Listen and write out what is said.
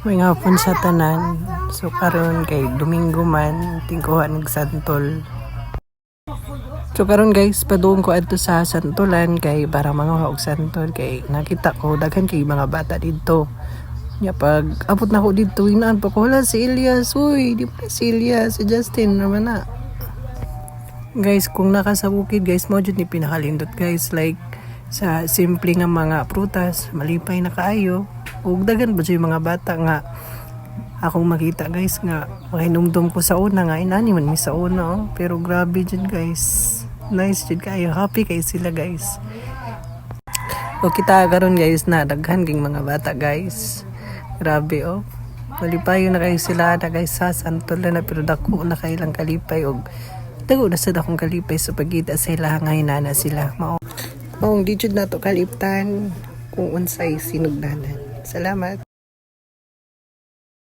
May hapon sa tanan. So karon kay Domingo man tingkuha ng santol. So karon guys, padung ko adto sa santolan kay para mga og santol kay nakita ko daghan kay mga bata dito. Nya pag abot na ko dito, inaan pa ko wala si Elias. Uy, di pa si Elias, si Justin naman na. Guys, kung naka sa bukid guys, mo jud ni pinakalindot guys like sa simple nga mga prutas, malipay na kaayo. Ug daghan ba yung mga bata nga akong makita guys nga mahinumdum ko sa una nga inani man mi sa una oh. pero grabe jud guys. Nice jud kayo. Happy kay sila guys. O kita karon guys na daghan ging mga bata guys. Grabe oh. Malipayo na kayo sila na guys sa santol na pero dako na kay lang kalipay og dago na sa dakong kalipay sa pagkita sa ila nga hinana sila mao. Maong di jud nato kaliptan. Kung unsay sinugdanan salamat